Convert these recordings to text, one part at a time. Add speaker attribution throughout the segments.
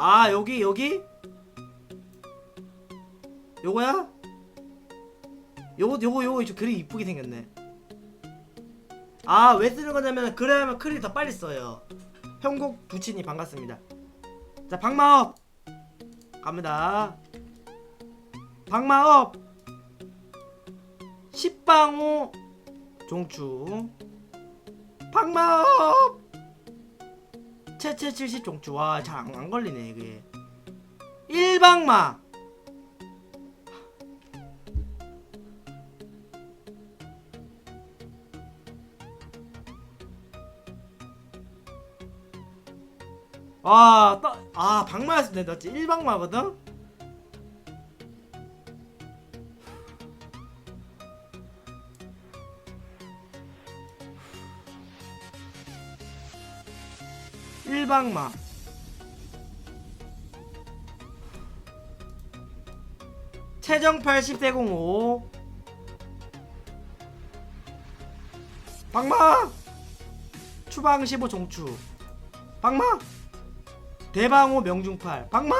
Speaker 1: 아 여기 여기? 요거야? 요거 요거 요거 좀 글이 이쁘게 생겼네. 아 왜 쓰는 거냐면 그래야만 글이 더 빨리 써요. 형곡 부친이 반갑습니다. 자 방마업! 갑니다. 방마업! 10방호 종추. 방마업 채채 70 종추 와잘 안, 안 걸리네 이게 1방마 아, 따, 아, 방마였으면 됐지. 1방마거든? 일방마. 최정 80대05 방마! 추방 15 종추. 방마! 대방호 명중팔. 방마!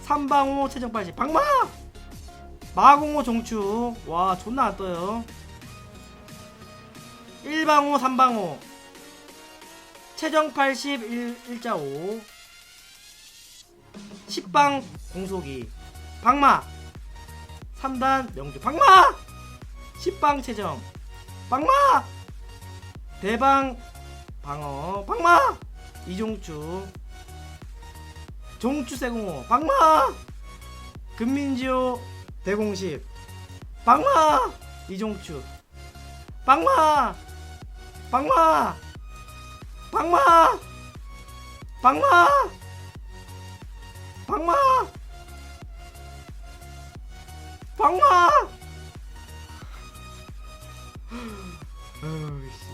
Speaker 1: 삼방호 최정 80 방마! 마공호 종추. 와 존나 안 떠요. 1방호 3방호 최정 80 1, 1.5 10방 공속이 방마. 3단 명중 방마! 10방 최정. 방마! 대방 방어. 방마! 이종추. 종추 세공호. 방마! 금민지호 대공십. 방마! 이종추. 방마! 방마 방마! 방마! 방마! 방마! 어우 씨